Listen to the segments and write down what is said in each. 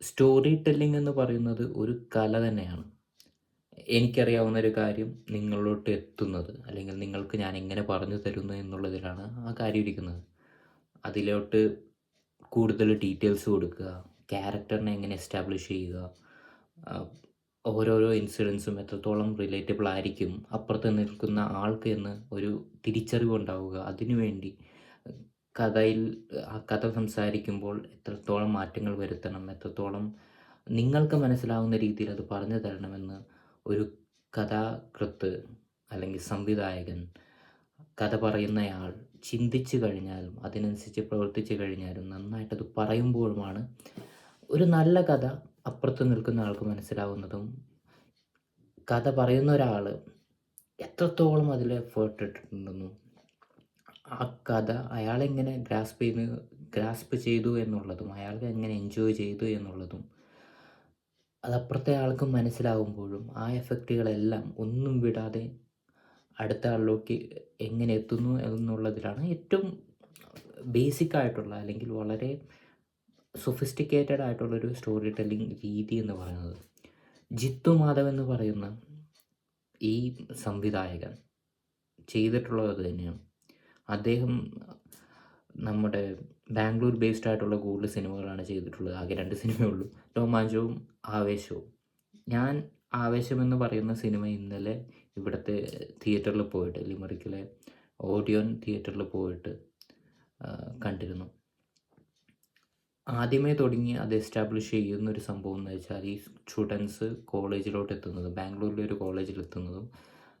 Story telling എന്ന് പറയുന്നത് ഒരു കല തന്നെയാണ്. എനിക്കറിയാവുന്ന ഒരു കാര്യം നിങ്ങളിലോട്ട് എത്തുന്നത്, അല്ലെങ്കിൽ നിങ്ങൾക്ക് ഞാൻ എങ്ങനെ പറഞ്ഞു തരുന്നു എന്നുള്ളതിലാണ് ആ കാര്യം ഇരിക്കുന്നത്. അതിലോട്ട് കൂടുതൽ ഡീറ്റെയിൽസ് കൊടുക്കുക, ക്യാരക്ടറിനെ എങ്ങനെ എസ്റ്റാബ്ലിഷ് ചെയ്യുക, ഓരോരോ ഇൻസിഡൻസും എത്രത്തോളം റിലേറ്റബിൾ ആയിരിക്കും അപ്പുറത്ത് നിൽക്കുന്ന ആൾക്ക് എന്ന് ഒരു തിരിച്ചറിവ് ഉണ്ടാവുക അതിനുവേണ്ടി കഥയിൽ ആ കഥ സംസാരിക്കുമ്പോൾ എത്രത്തോളം മാറ്റങ്ങൾ വരുത്തണം, എത്രത്തോളം നിങ്ങൾക്ക് മനസ്സിലാവുന്ന രീതിയിൽ അത് പറഞ്ഞു തരണമെന്ന് ഒരു കഥാകൃത്ത് അല്ലെങ്കിൽ സംവിധായകൻ, കഥ പറയുന്നയാൾ ചിന്തിച്ചു കഴിഞ്ഞാലും അതിനനുസരിച്ച് പ്രവർത്തിച്ചു കഴിഞ്ഞാലും നന്നായിട്ടത് പറയുമ്പോഴുമാണ് ഒരു നല്ല കഥ അപ്പുറത്ത് നിൽക്കുന്ന ആൾക്ക് മനസ്സിലാവുന്നതും കഥ പറയുന്ന ഒരാൾ എത്രത്തോളം അതിൽ എഫേർട്ട് ഇട്ടിട്ടുണ്ടെന്നും ആ കഥ അയാളെങ്ങനെ ഗ്രാസ്പ് ചെയ്യുന്നു ഗ്രാസ്പ് ചെയ്തു എന്നുള്ളതും അയാൾക്ക് എങ്ങനെ എൻജോയ് ചെയ്തു എന്നുള്ളതും അതപ്പുറത്തെ ആൾക്ക് മനസ്സിലാകുമ്പോഴും ആ എഫക്റ്റുകളെല്ലാം ഒന്നും വിടാതെ അടുത്ത ആളിലേക്ക് എങ്ങനെ എത്തുന്നു എന്നുള്ളതിലാണ് ഏറ്റവും ബേസിക് ആയിട്ടുള്ള അല്ലെങ്കിൽ വളരെ സൊഫിസ്റ്റിക്കേറ്റഡ് ആയിട്ടുള്ളൊരു സ്റ്റോറി ടെല്ലിംഗ് രീതി എന്ന് പറയുന്നത്. ജിത്തു മാധവ് എന്ന് പറയുന്ന ഈ സംവിധായകൻ ചെയ്തിട്ടുള്ളത് തന്നെയാണ്. അദ്ദേഹം നമ്മുടെ ബാംഗ്ലൂർ ബേസ്ഡ് ആയിട്ടുള്ള കൂടുതൽ സിനിമകളാണ് ചെയ്തിട്ടുള്ളത്. ആകെ രണ്ട് സിനിമയുള്ളൂ രോമാഞ്ചവും ആവേശവും. ഞാൻ ആവേശമെന്ന് പറയുന്ന സിനിമ ഇന്നലെ ഇവിടുത്തെ തിയേറ്ററിൽ പോയിട്ട് ലിമറിക്കിലെ ഓഡിയോൺ തിയേറ്ററിൽ പോയിട്ട് കണ്ടിരുന്നു. ആദ്യമേ തുടങ്ങി അത് എസ്റ്റാബ്ലിഷ് ചെയ്യുന്ന ഒരു സംഭവം എന്ന് വെച്ചാൽ ഈ സ്റ്റുഡൻസ് കോളേജിലോട്ട് എത്തുന്നത് ബാംഗ്ലൂരിലെ ഒരു കോളേജിൽ എത്തുന്നതും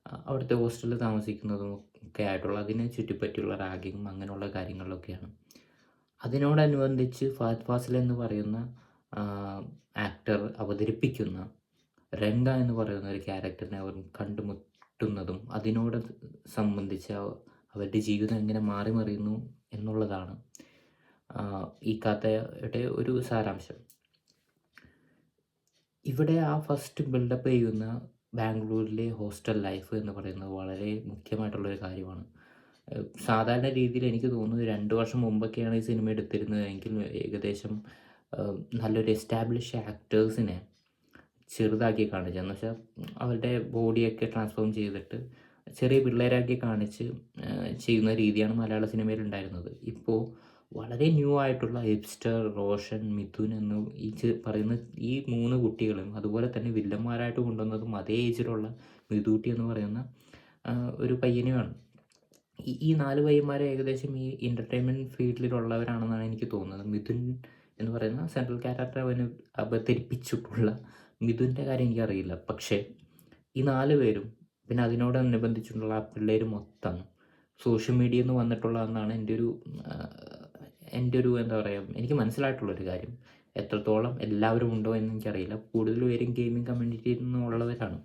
അവിടുത്തെ ഹോസ്റ്റലിൽ താമസിക്കുന്നതും ഒക്കെ ആയിട്ടുള്ള അതിനെ ചുറ്റിപ്പറ്റിയുള്ള റാഗിങ്ങും അങ്ങനെയുള്ള കാര്യങ്ങളിലൊക്കെയാണ്. അതിനോടനുബന്ധിച്ച് ഫഹദ് ഫാസിൽ എന്ന് പറയുന്ന ആക്ടർ അവതരിപ്പിക്കുന്ന രംഗ എന്ന് പറയുന്ന ഒരു ക്യാരക്ടറിനെ അവർ കണ്ടുമുട്ടുന്നതും അതിനോട് സംബന്ധിച്ച് അവരുടെ ജീവിതം എങ്ങനെ മാറി മറിയുന്നു എന്നുള്ളതാണ് ഈ കഥയുടെ ഒരു സാരാംശം. ഇവിടെ ആ ഫസ്റ്റ് ബിൽഡപ്പ് ചെയ്യുന്ന ബാംഗ്ലൂരിലെ ഹോസ്റ്റൽ ലൈഫ് എന്ന് പറയുന്നത് വളരെ മുഖ്യമായിട്ടുള്ള ഒരു കാര്യമാണ്. സാധാരണ രീതിയിൽ എനിക്ക് തോന്നുന്നു രണ്ട് വർഷം മുമ്പൊക്കെയാണ് ഈ സിനിമ എടുത്തിരുന്നത് എങ്കിൽ ഏകദേശം നല്ലൊരു എസ്റ്റാബ്ലിഷ് ആക്ടേഴ്സിനെ ചെറുതാക്കി കാണിച്ച് എന്ന് വെച്ചാൽ അവരുടെ ബോഡിയൊക്കെ ട്രാൻസ്ഫോം ചെയ്തിട്ട് ചെറിയ പിള്ളേരാക്കി കാണിച്ച് ചെയ്യുന്ന രീതിയാണ് മലയാള സിനിമയിൽ ഉണ്ടായിരുന്നത്. ഇപ്പോൾ വളരെ ന്യൂ ആയിട്ടുള്ള എബ്സ്റ്റർ റോഷൻ, മിഥുൻ എന്ന് ഈ പറയുന്ന ഈ മൂന്ന് കുട്ടികളും അതുപോലെ തന്നെ വില്ലന്മാരായിട്ട് കൊണ്ടുവന്നതും അതേ ഏജിലുള്ള മിഥുട്ടി എന്ന് പറയുന്ന ഒരു പയ്യനെയാണ് ഈ ഈ നാല് പയ്യന്മാരെ ഏകദേശം ഈ എന്റർടൈൻമെന്റ് ഫീൽഡിലുള്ളവരാണെന്നാണ് എനിക്ക് തോന്നുന്നത്. മിഥുൻ എന്ന് പറയുന്ന സെൻട്രൽ ക്യാരക്ടർ അവന് അവതരിപ്പിച്ചിട്ടുള്ള മിഥുന്റെ കാര്യം എനിക്കറിയില്ല. പക്ഷേ ഈ നാല് പേരും പിന്നെ അതിനോടനുബന്ധിച്ചിട്ടുള്ള ആ പിള്ളേർ മൊത്തം സോഷ്യൽ മീഡിയയിൽ നിന്ന് വന്നിട്ടുള്ളതെന്നാണ് എന്റെ ഒരു എന്റെ ഒരു എന്താ പറയുക എനിക്ക് മനസ്സിലായിട്ടുള്ളൊരു കാര്യം. എത്രത്തോളം എല്ലാവരും ഉണ്ടോ എന്ന് എനിക്കറിയില്ല. കൂടുതൽ പേരും ഗെയിമിംഗ് കമ്മ്യൂണിറ്റിയിൽ നിന്നുള്ളവരാണ്.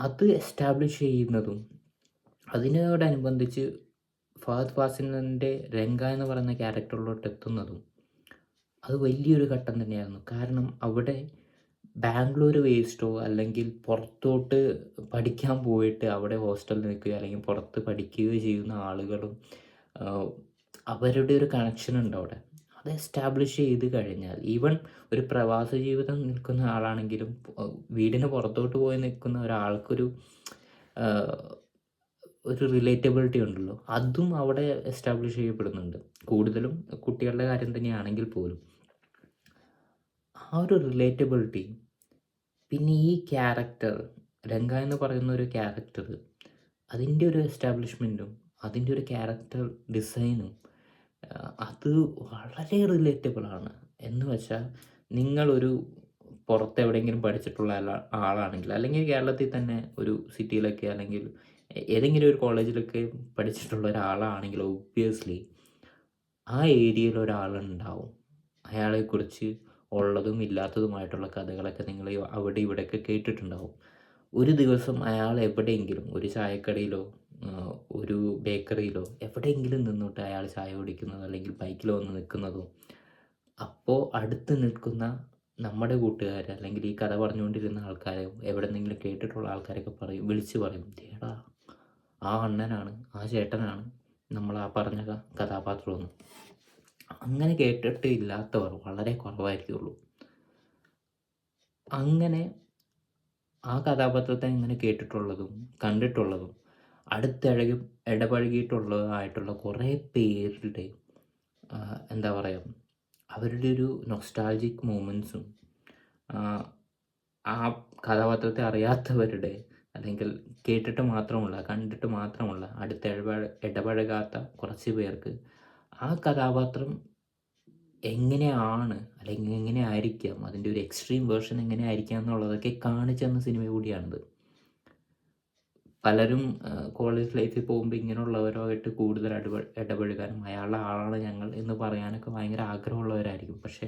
അത് എസ്റ്റാബ്ലിഷ് ചെയ്യുന്നതും അതിനോടനുബന്ധിച്ച് ഫഹദ് ഫാസിലിന്റെ രംഗ എന്ന് പറയുന്ന ക്യാരക്ടറിലോട്ട് എത്തുന്നതും അത് വലിയൊരു ഘട്ടം തന്നെയായിരുന്നു. കാരണം അവിടെ ബാംഗ്ലൂർ വേസ്റ്റോ അല്ലെങ്കിൽ പുറത്തോട്ട് പഠിക്കാൻ പോയിട്ട് അവിടെ ഹോസ്റ്റലിൽ നിൽക്കുകയോ അല്ലെങ്കിൽ പുറത്ത് പഠിക്കുകയോ ചെയ്യുന്ന ആളുകളും അവരുടെ ഒരു കണക്ഷൻ ഉണ്ട് അവിടെ. അത് എസ്റ്റാബ്ലിഷ് ചെയ്ത് കഴിഞ്ഞാൽ ഈവൻ ഒരു പ്രവാസ ജീവിതം നിൽക്കുന്ന ആളാണെങ്കിലും വീടിന് പുറത്തോട്ട് പോയി നിൽക്കുന്ന ഒരാൾക്കൊരു ഒരു റിലേറ്റബിലിറ്റി ഉണ്ടല്ലോ. അതും അവിടെ എസ്റ്റാബ്ലിഷ് ചെയ്യപ്പെടുന്നുണ്ട്. കൂടുതലും കുട്ടികളുടെ കാര്യം തന്നെയാണെങ്കിൽ പോലും. ആ ഒരു റിലേറ്റബിലിറ്റി പിന്നെ ഈ ക്യാരക്ടർ രംഗ എന്ന് പറയുന്ന ഒരു ക്യാരക്ടർ അതിന്റെ ഒരു എസ്റ്റാബ്ലിഷ്മെന്റും അതിന്റെ ഒരു ക്യാരക്ടർ ഡിസൈനും അത് വളരെ റിലേറ്റബിൾ ആണ്. എന്ന് വെച്ചാൽ നിങ്ങളൊരു പുറത്ത് എവിടെയെങ്കിലും പഠിച്ചിട്ടുള്ള ആളാണെങ്കിൽ അല്ലെങ്കിൽ കേരളത്തിൽ തന്നെ ഒരു സിറ്റിയിലൊക്കെ അല്ലെങ്കിൽ ഏതെങ്കിലും ഒരു കോളേജിലൊക്കെ പഠിച്ചിട്ടുള്ള ഒരാളാണെങ്കിൽ ഒബ്വിയസ്ലി ആ ഏരിയയിൽ ഒരാളുണ്ടാവും. അയാളെക്കുറിച്ച് ഉള്ളതും ഇല്ലാത്തതുമായിട്ടുള്ള കഥകളൊക്കെ നിങ്ങൾ അവിടെ ഇവിടെയൊക്കെ കേട്ടിട്ടുണ്ടാവും. ഒരു ദിവസം അയാൾ എവിടെയെങ്കിലും ഒരു ചായക്കടയിലോ ഒരു ബേക്കറിയിലോ എവിടെയെങ്കിലും നിന്നിട്ട് അയാൾ ചായ കുടിക്കുന്നതോ അല്ലെങ്കിൽ ബൈക്കിൽ വന്ന് നിൽക്കുന്നതോ അപ്പോൾ അടുത്ത് നിൽക്കുന്ന നമ്മുടെ കൂട്ടുകാർ അല്ലെങ്കിൽ ഈ കഥ പറഞ്ഞുകൊണ്ടിരുന്ന ആൾക്കാരെ എവിടെന്നെങ്കിലും കേട്ടിട്ടുള്ള ആൾക്കാരൊക്കെ പറയും വിളിച്ച് പറയും "ദേടാ ആ അണ്ണനാണ് ആ ചേട്ടനാണ് നമ്മൾ ആ പറഞ്ഞ കഥാപാത്രമെന്ന്." അങ്ങനെ കേട്ടിട്ട് ഇല്ലാത്തവർ വളരെ കുറവായിരിക്കുള്ളൂ അങ്ങനെ ആ കഥാപാത്രത്തെ ഇങ്ങനെ കേട്ടിട്ടുള്ളതും കണ്ടിട്ടുള്ളതും അടുത്തിഴകി ഇടപഴകിയിട്ടുള്ളതായിട്ടുള്ള കുറേ പേരുടെ എന്താ പറയുക അവരുടെ ഒരു നൊസ്റ്റാൾജിക് മൂമെൻസും ആ കഥാപാത്രത്തെ അറിയാത്തവരുടെ അല്ലെങ്കിൽ കേട്ടിട്ട് മാത്രമുള്ള കണ്ടിട്ട് മാത്രമുള്ള അടുത്ത് ഇടപഴ ഇടപഴകാത്ത കുറച്ച് പേർക്ക് ആ കഥാപാത്രം എങ്ങനെയാണ് അല്ലെങ്കിൽ എങ്ങനെ ആയിരിക്കാം അതിന്റെ ഒരു എക്സ്ട്രീം വേർഷൻ എങ്ങനെ ആയിരിക്കാം എന്നുള്ളതൊക്കെ കാണിച്ചു തന്ന സിനിമ കൂടിയാണിത്. പലരും കോളേജ് ലൈഫിൽ പോകുമ്പോൾ ഇങ്ങനെയുള്ളവരുമായിട്ട് കൂടുതൽ ഇടപെ ഇടപഴകാനും അയാളുടെ ആളാണ് ഞങ്ങൾ എന്ന് പറയാനൊക്കെ ഭയങ്കര ആഗ്രഹമുള്ളവരായിരിക്കും. പക്ഷേ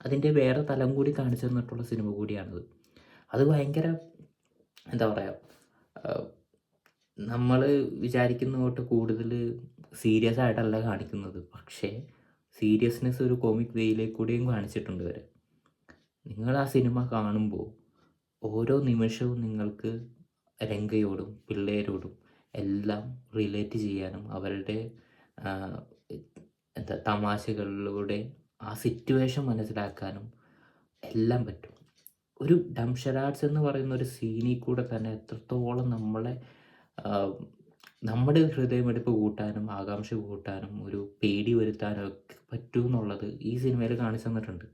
അതിന്റെ വേറെ തലം കൂടി കാണിച്ചു തന്നിട്ടുള്ള സിനിമ കൂടിയാണത്. അത് ഭയങ്കര എന്താ പറയുക നമ്മൾ വിചാരിക്കുന്ന തൊട്ട് കൂടുതൽ സീരിയസ് ആയിട്ടല്ല കാണിക്കുന്നത്. പക്ഷേ സീരിയസ്നെസ് ഒരു കോമിക് വേയിലേക്ക് കൂടിയും കാണിച്ചിട്ടുണ്ട് വരെ നിങ്ങൾ ആ സിനിമ കാണുമ്പോൾ ഓരോ നിമിഷവും നിങ്ങൾക്ക് രംഗയോടും പിള്ളേരോടും എല്ലാം റിലേറ്റ് ചെയ്യാനും അവരുടെ എന്താ തമാശകളിലൂടെ ആ സിറ്റുവേഷൻ മനസ്സിലാക്കാനും എല്ലാം പറ്റും. ഒരു ഡംഷരാട്സ് എന്ന് പറയുന്ന ഒരു സീനിൽ കൂടെ തന്നെ എത്രത്തോളം നമ്മളെ നമ്മുടെ ഹൃദയമെടുപ്പ് കൂട്ടാനും ആകാംക്ഷ കൂട്ടാനും ഒരു പേടി വരുത്താനും ഒക്കെ പറ്റുമെന്നുള്ളത് ഈ സിനിമയിൽ കാണിച്ചു തന്നിട്ടുണ്ട്.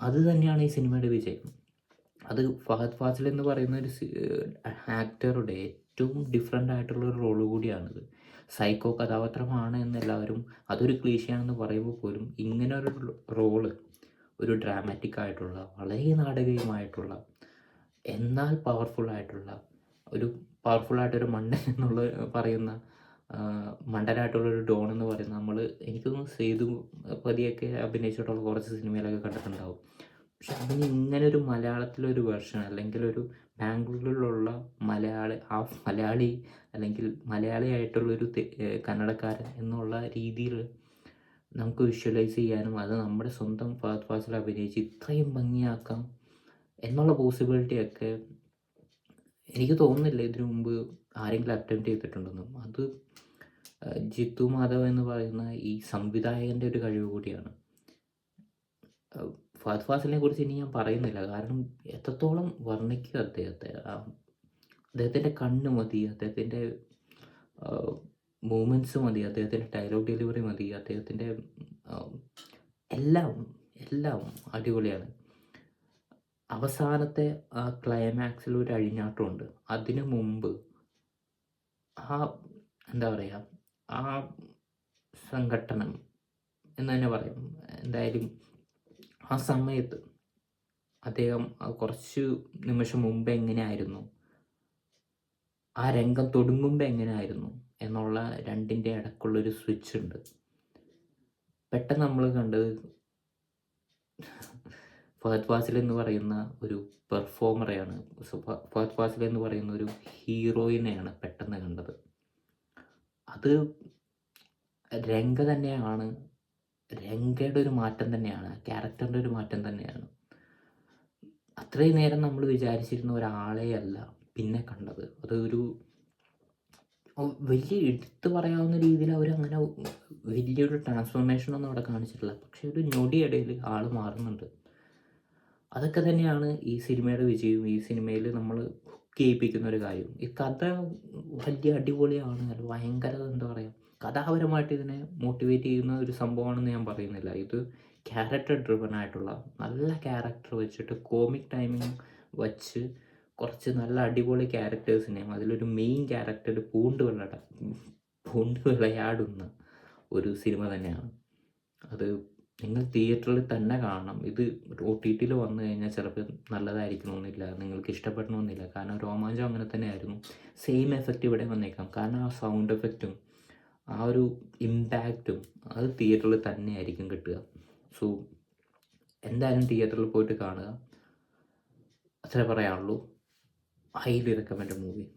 അത് തന്നെയാണ് ഈ സിനിമയുടെ വിജയം. അത് ഫഹദ് ഫാസിൽ എന്ന് പറയുന്ന ഒരു ആക്ടറുടെ ഏറ്റവും ഡിഫറെന്റ് ആയിട്ടുള്ള ഒരു റോൾ കൂടിയാണിത്. സൈക്കോ കഥാപാത്രമാണ് എന്നെല്ലാവരും അതൊരു ക്ലീശയാണെന്ന് പറയുമ്പോൾ പോലും ഇങ്ങനെ ഒരു റോൾ ഒരു ഡ്രാമാറ്റിക് ആയിട്ടുള്ള വളരെ നാടകീയമായിട്ടുള്ള എന്നാൽ പവർഫുൾ ആയിട്ടുള്ള ഒരു പവർഫുൾ ആയിട്ടൊരു മണ്ടൻ എന്നുള്ള പറയുന്ന മണ്ടനായിട്ടുള്ളൊരു ഡോൺ എന്ന് പറയുന്ന നമ്മൾ എനിക്കൊന്നും സേതു പതിയൊക്കെ അഭിനയിച്ചിട്ടുള്ള കുറച്ച് സിനിമയിലൊക്കെ കണ്ടിട്ടുണ്ടാവും. പക്ഷെ അതിന് ഇങ്ങനെ ഒരു മലയാളത്തിലൊരു വേർഷൻ അല്ലെങ്കിൽ ഒരു ബാംഗ്ലൂരിലുള്ള മലയാളി ആ മലയാളി അല്ലെങ്കിൽ മലയാളി ആയിട്ടുള്ളൊരു കന്നഡക്കാരൻ എന്നുള്ള രീതിയിൽ നമുക്ക് വിഷ്വലൈസ് ചെയ്യാനും അത് നമ്മുടെ സ്വന്തം ഫഹദ് ഫാസിൽ അഭിനയിച്ച് ഇത്രയും ഭംഗിയാക്കാം എന്നുള്ള പോസിബിലിറ്റിയൊക്കെ എനിക്ക് തോന്നുന്നില്ല ഇതിനു മുമ്പ് ആരെങ്കിലും അറ്റംപ്റ്റ് ചെയ്തിട്ടുണ്ടെന്നും. അത് ജിത്തു മാധവ് എന്ന് പറയുന്ന ഈ സംവിധായകന്റെ ഒരു കഴിവ് കൂടിയാണ്. ഫഹദ് ഫാസിലിനെ കുറിച്ച് ഇനി ഞാൻ പറയുന്നില്ല. കാരണം എത്രത്തോളം വർണിക്കുക അദ്ദേഹത്തെ. അദ്ദേഹത്തിന്റെ കണ്ണ് മതി അദ്ദേഹത്തിന്റെ മൂമെന്റ്സ് മതി അദ്ദേഹത്തിന്റെ ഡയലോഗ് ഡെലിവറി മതി അദ്ദേഹത്തിന്റെ എല്ലാം എല്ലാം അടിപൊളിയാണ്. അവസാനത്തെ ആ ക്ലൈമാക്സിൽ ഒരു അഴിഞ്ഞാട്ടമുണ്ട്. അതിനു മുമ്പ് ആ എന്താ പറയുക ആ സംഘട്ടനം എന്ന് തന്നെ പറയാം. എന്തായാലും ആ സമയത്ത് അദ്ദേഹം കുറച്ച് നിമിഷം മുമ്പ് എങ്ങനെയായിരുന്നു? ആ രംഗം തുടങ്ങുമ്പോൾ എങ്ങനെയായിരുന്നു? എന്നുള്ള രണ്ടിന്റെ ഇടക്കുള്ളൊരു സ്വിച്ച് ഉണ്ട്. പെട്ടെന്ന് നമ്മൾ കണ്ടത് ഫഹദ് ഫാസിൽ എന്ന് പറയുന്ന ഒരു പെർഫോമറെയാണ് ഫഹദ് ഫാസിൽ എന്ന് പറയുന്ന ഒരു ഹീറോയിനെയാണ് പെട്ടെന്ന് കണ്ടത്. അത് രംഗ തന്നെയാണ് രംഗയുടെ ഒരു മാറ്റം തന്നെയാണ് ക്യാരക്ടറിന്റെ ഒരു മാറ്റം തന്നെയാണ്. അത്രയും നേരം നമ്മൾ വിചാരിച്ചിരുന്ന ഒരാളെ അല്ല പിന്നെ കണ്ടത്. അതൊരു വലിയ എടുത്തു പറയാവുന്ന രീതിയിൽ അവരങ്ങനെ വലിയൊരു ട്രാൻസ്ഫോർമേഷനൊന്നും അവിടെ കാണിച്ചിട്ടില്ല. പക്ഷേ ഒരു ഞൊടിയിടയിൽ ആൾ മാറുന്നുണ്ട്. അതൊക്കെ തന്നെയാണ് ഈ സിനിമയുടെ വിജയവും. ഈ സിനിമയിൽ നമ്മൾ ഹുക്ക് ചെയ്യിപ്പിക്കുന്ന ഒരു കാര്യം. ഈ കഥ വലിയ അടിപൊളിയാണ്. ഭയങ്കര എന്താ പറയുക കഥാപരമായിട്ട് ഇതിനെ മോട്ടിവേറ്റ് ചെയ്യുന്ന ഒരു സംഭവമാണെന്ന് ഞാൻ പറയുന്നില്ല. ഇത് ക്യാരക്ടർ ഡ്രിവൺ ആയിട്ടുള്ള നല്ല ക്യാരക്ടർ വെച്ചിട്ട് കോമിക് ടൈമിങ് വച്ച് കുറച്ച് നല്ല അടിപൊളി ക്യാരക്ടേഴ്സിനെയും അതിലൊരു മെയിൻ ക്യാരക്ടർ പൂണ്ട് വിളട പൂണ്ട് വിളയാടുന്ന ഒരു സിനിമ തന്നെയാണ്. അത് നിങ്ങൾ തിയേറ്ററിൽ തന്നെ കാണണം. ഇത് ഒ ടി ടിയിൽ വന്നു കഴിഞ്ഞാൽ ചിലപ്പോൾ നല്ലതായിരിക്കണമെന്നില്ല നിങ്ങൾക്ക് ഇഷ്ടപ്പെടണമെന്നില്ല കാരണം രോമാഞ്ചം അങ്ങനെ തന്നെയായിരുന്നു. സെയിം എഫക്റ്റ് ഇവിടെ വന്നേക്കാം. കാരണം ആ സൗണ്ട് എഫക്റ്റും ആ ഒരു ഇമ്പാക്റ്റും അത് തിയേറ്ററിൽ തന്നെ ആയിരിക്കും കിട്ടുക. സോ എന്തായാലും തിയേറ്ററിൽ പോയിട്ട് കാണുക. അത്രേ പറയാനുള്ളൂ. Highly recommend movie.